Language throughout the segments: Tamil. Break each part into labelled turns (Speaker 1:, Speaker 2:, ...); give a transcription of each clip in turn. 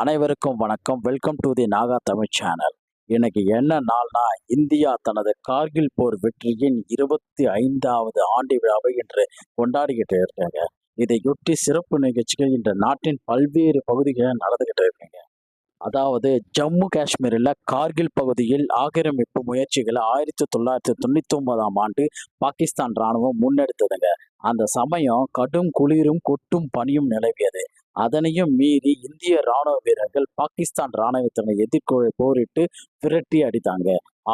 Speaker 1: அனைவருக்கும் வணக்கம். Welcome to the Naga Tamil channel இன்னைக்கு என்ன நாள்னா இந்தியா தனது கார்கில் போர் வெற்றியின் இருபத்தி ஐந்தாவது ஆண்டு விழாவை இன்று கொண்டாடிக்கிட்டு இருக்காங்க. இதையொட்டி சிறப்பு நிகழ்ச்சிகள் இன்று நாட்டின் பல்வேறு பகுதிகளில் நடந்துகிட்டு இருக்கீங்க. அதாவது ஜம்மு காஷ்மீரில் கார்கில் பகுதியில் ஆக்கிரமிப்பு முயற்சிகளை ஆயிரத்தி தொள்ளாயிரத்தி தொண்ணூத்தி ஒன்பதாம் ஆண்டு பாகிஸ்தான் ராணுவம் முன்னெடுத்ததுங்க. அந்த சமயம் கடும் குளிரும் கொட்டும் பனியும் நிலவியது. அதனையும் மீறி இந்திய ராணுவ வீரர்கள் பாகிஸ்தான் ராணுவத்தினை எதிர்கொள்ள போரிட்டு விரட்டி அடித்தாங்க.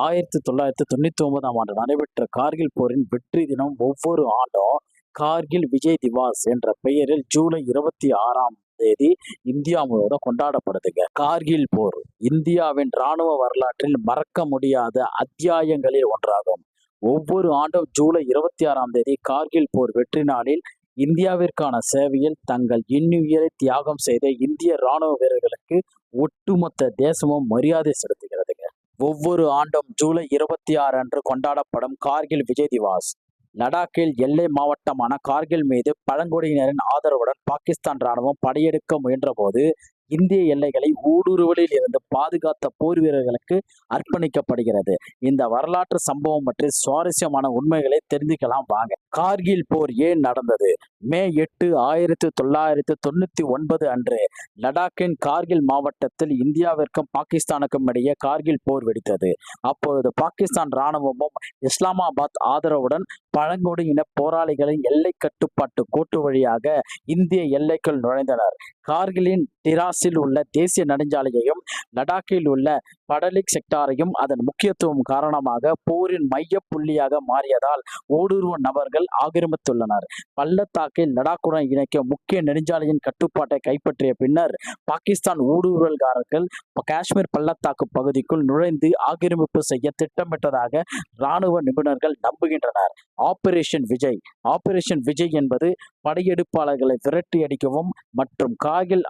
Speaker 1: ஆயிரத்தி தொள்ளாயிரத்தி தொண்ணூத்தி ஒன்பதாம் ஆண்டு நடைபெற்ற கார்கில் போரின் வெற்றி தினம் ஒவ்வொரு ஆண்டும் கார்கில் விஜய் திவாஸ் என்ற பெயரில் ஜூலை இருபத்தி ஆறாம் தேதி இந்தியா முழுவதும் கொண்டாடப்படுதுங்க. கார்கில் போர் இந்தியாவின் ராணுவ வரலாற்றில் மறக்க முடியாத அத்தியாயங்களில் ஒன்றாகும். ஒவ்வொரு ஆண்டும் ஜூலை இருபத்தி ஆறாம் தேதி கார்கில் போர் வெற்றி நாளில் இந்தியாவிற்கான சேவையில் தங்கள் இன்னுயிரை தியாகம் செய்த இந்திய ராணுவ வீரர்களுக்கு ஒட்டுமொத்த தேசமும் மரியாதை செலுத்துகிறதுங்க. ஒவ்வொரு ஆண்டும் ஜூலை இருபத்தி ஆறு அன்று கொண்டாடப்படும் கார்கில் விஜய் திவாஸ் லடாக்கில் எல்லை மாவட்டமான கார்கில் மீது பழங்குடியினரின் ஆதரவுடன் பாகிஸ்தான் ராணுவம் படையெடுக்க முயன்றபோது இந்திய எல்லைகளை ஊடுருவலில் இருந்து பாதுகாத்த போர் வீரர்களுக்கு அர்ப்பணிக்கப்படுகிறது. இந்த வரலாற்று சம்பவம் பற்றி சுவாரஸ்யமான உண்மைகளை தெரிஞ்சுக்கலாம் வாங்க. கார்கில் போர் ஏன் நடந்தது? மே எட்டு ஆயிரத்தி தொள்ளாயிரத்தி தொண்ணூத்தி ஒன்பது அன்று லடாக்கின் கார்கில் மாவட்டத்தில் இந்தியாவிற்கும் பாகிஸ்தானுக்கும் இடையே கார்கில் போர் வெடித்தது. அப்பொழுது பாகிஸ்தான் ராணுவமும் இஸ்லாமாபாத் ஆதரவுடன் பழங்குடியின போராளிகளின் எல்லை கட்டுப்பாட்டு கோட்டு வழியாக இந்திய எல்லைக்குள் நுழைந்தனர். கார்கிலின் டிராஸில் உள்ள தேசிய நெடுஞ்சாலையையும் லடாக்கில் உள்ள படலிக் செக்டாரையும் அதன் முக்கியத்துவம் காரணமாக போரின் மைய புள்ளியாக மாறியதால் ஊடுருவ நபர்கள் ஆக்கிரமித்துள்ளனர். பள்ளத்தாக்கில் லடாக்குடன் இணைக்க முக்கிய நெடுஞ்சாலையின் கட்டுப்பாட்டை கைப்பற்றிய பின்னர் பாகிஸ்தான் ஊடுருவல்காரர்கள் காஷ்மீர் பள்ளத்தாக்கு பகுதிக்குள் நுழைந்து ஆக்கிரமிப்பு செய்ய திட்டமிட்டதாக இராணுவ நிபுணர்கள் நம்புகின்றனர். ஆபரேஷன் விஜய் ஆபரேஷன் விஜய் என்பது படையெடுப்பாளர்களை விரட்டி அடிக்கவும் மற்றும் கார்கில்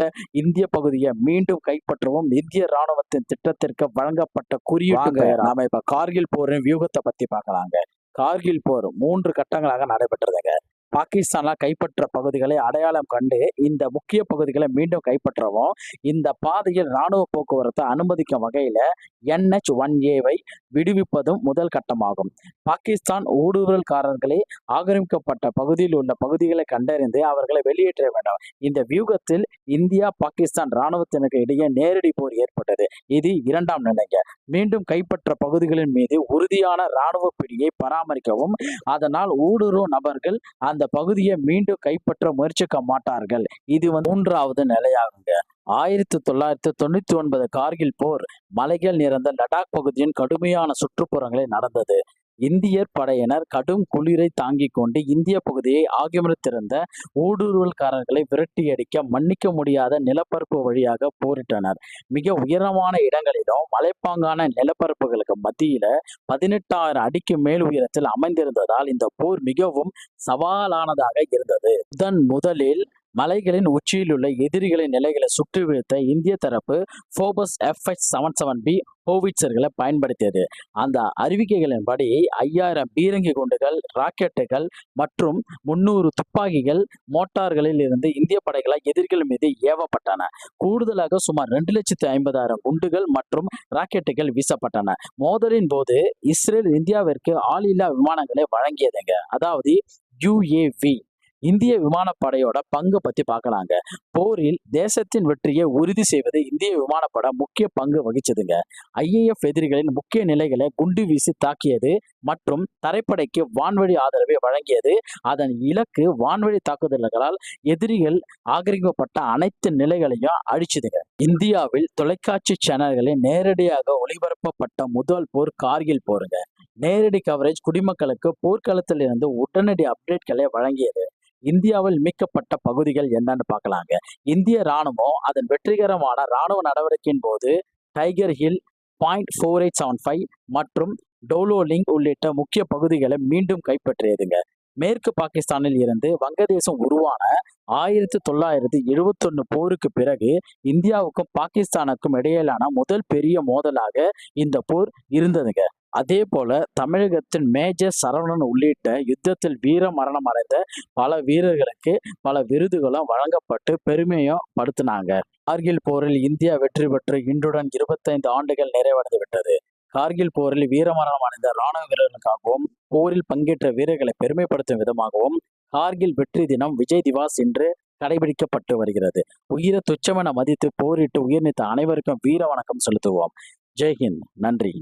Speaker 1: ஆக்கிரமிக்கப்பட்ட இந்திய பகுதியை மீண்டும் கைப்பற்றவும் இந்திய ராணுவத்தின் திட்டத்திற்கு வழங்கப்பட்ட குறியீட்டு நாம இப்ப கார்கில் போரின் வியூகத்தை பத்தி பார்க்கலாங்க. கார்கில் போர் மூன்று கட்டங்களாக நடைபெற்றதுங்க. பாகிஸ்தான்ல கைப்பற்ற பகுதிகளை அடையாளம் கண்டு இந்த முக்கிய பகுதிகளை மீண்டும் கைப்பற்றவும் இந்த பாதையில் ராணுவ போக்குவரத்தை அனுமதிக்கும் வகையில என்ஹெச் ஒன் ஏவை விடுவிப்பதும் முதல் கட்டமாகும். பாகிஸ்தான் ஊடுருவல்காரர்களை ஆக்கிரமிக்கப்பட்ட பகுதியில் உள்ள பகுதிகளை கண்டறிந்து அவர்களை வெளியேற்ற வேண்டும். இந்த வியூகத்தில் இந்தியா பாகிஸ்தான் ராணுவத்தினருக்கு இடையே நேரடி போர் ஏற்பட்டது. இது இரண்டாம் நிலைங்க. மீண்டும் கைப்பற்ற பகுதிகளின் மீது உறுதியான ராணுவ பிடியை பராமரிக்கவும் அதனால் ஊடுருவ நபர்கள் அந்த பகுதியை மீண்டும் கைப்பற்ற முயற்சிக்க மாட்டார்கள். இது வந்து மூன்றாவது நிலையாகுங்க. ஆயிரத்தி தொள்ளாயிரத்தி தொண்ணூத்தி ஒன்பது கார்கில் போர் மலைகள் நிறைந்த லடாக் பகுதியின் கடுமையான சுற்றுப்புறங்களில் நடந்தது. இந்தியர் படையினர் கடும் குளிரை தாங்கிக் கொண்டு இந்திய பகுதியை ஆக்கிரமித்திருந்த ஊடுருவல்காரர்களை விரட்டியடிக்க மன்னிக்க முடியாத நிலப்பரப்பு வழியாக போரிட்டனர். மிக உயரமான இடங்களிலும் மலைப்பாங்கான நிலப்பரப்புகளுக்கு மத்தியில பதினெட்டாயிரம் அடிக்கு மேல் உயரத்தில் அமைந்திருந்ததால் இந்த போர் மிகவும் சவாலானதாக இருந்தது. முதன் முதலில் மலைகளின் உச்சியில் உள்ள எதிரிகளின் நிலைகளை சுற்றி வீழ்த்த இந்திய தரப்பு Bofors FH seven seven B ஹோவிட்சர்களை பயன்படுத்தியது. அந்த அறிவிக்கைகளின்படி ஐயாயிரம் பீரங்கி குண்டுகள் ராக்கெட்டுகள் மற்றும் முன்னூறு துப்பாக்கிகள் மோட்டார்களில் இருந்து இந்திய படைகளால் எதிரிகள் மீது ஏவப்பட்டன. கூடுதலாக சுமார் ரெண்டு லட்சத்தி ஐம்பதாயிரம் குண்டுகள் மற்றும் ராக்கெட்டுகள் வீசப்பட்டன. மோதலின் போது இஸ்ரேல் இந்தியாவிற்கு ஆளில்லா விமானங்களை வழங்கியதுங்க. அதாவது யுஏவி இந்திய விமானப்படையோட பங்கு பத்தி பார்க்கலாங்க போரில் தேசத்தின் வெற்றியை உறுதி செய்வது இந்திய விமானப்படை முக்கிய பங்கு வகிச்சதுங்க. ஐஏஎஃப் எதிரிகளின் முக்கிய நிலைகளை குண்டு வீசி தாக்கியது மற்றும் தரைப்படைக்கு வான்வழி ஆதரவை வழங்கியது. அதன் இலக்கு வான்வழி தாக்குதல்களால் எதிரிகள் ஆக்கிரமிக்கப்பட்ட அனைத்து நிலைகளையும் அழிச்சுதுங்க. இந்தியாவில் தொலைக்காட்சி சேனல்களில் நேரடியாக ஒளிபரப்பப்பட்ட முதல் போர் கார்கில் போருங்க. நேரடி கவரேஜ் குடிமக்களுக்கு போர்க்களத்தில் இருந்து உடனடி அப்டேட்களை வழங்கியது. இந்தியாவில் மீட்கப்பட்ட பகுதிகள் என்னன்னு பார்க்கலாங்க. இந்திய ராணுவம் அதன் வெற்றிகரமான ராணுவ நடவடிக்கையின் போது Tiger Hill point four eight seven five மற்றும் டோலோலிங் உள்ளிட்ட முக்கிய பகுதிகளை மீண்டும் கைப்பற்றியதுங்க. மேற்கு பாகிஸ்தானில் இருந்து வங்கதேசம் உருவான ஆயிரத்தி தொள்ளாயிரத்தி எழுபத்தொன்னு போருக்கு பிறகு இந்தியாவுக்கும் பாகிஸ்தானுக்கும் இடையிலான முதல் பெரிய மோதலாக இந்த போர் இருந்ததுங்க. அதே போல தமிழகத்தின் மேஜர் சரவணன் உள்ளிட்ட யுத்தத்தில் வீர மரணம் அடைந்த பல வீரர்களுக்கு பல விருதுகளும் வழங்கப்பட்டு பெருமையும் படுத்தினாங்க. கார்கில் போரில் இந்தியா வெற்றி பெற்று இன்றுடன் இருபத்தைந்து ஆண்டுகள் நிறைவடைந்து விட்டது. கார்கில் போரில் வீரமரணம் அடைந்த ராணுவ வீரர்களுக்காகவும் போரில் பங்கேற்ற வீரர்களை பெருமைப்படுத்தும் விதமாகவும் கார்கில் வெற்றி தினம் விஜய் திவாஸ் என்று கடைபிடிக்கப்பட்டு வருகிறது. உயிரை துச்சமென மதித்து போரிட்டு உயிர் நீத்த அனைவருக்கும் வீர வணக்கம் செலுத்துவோம். ஜெய்ஹிந்த். நன்றி.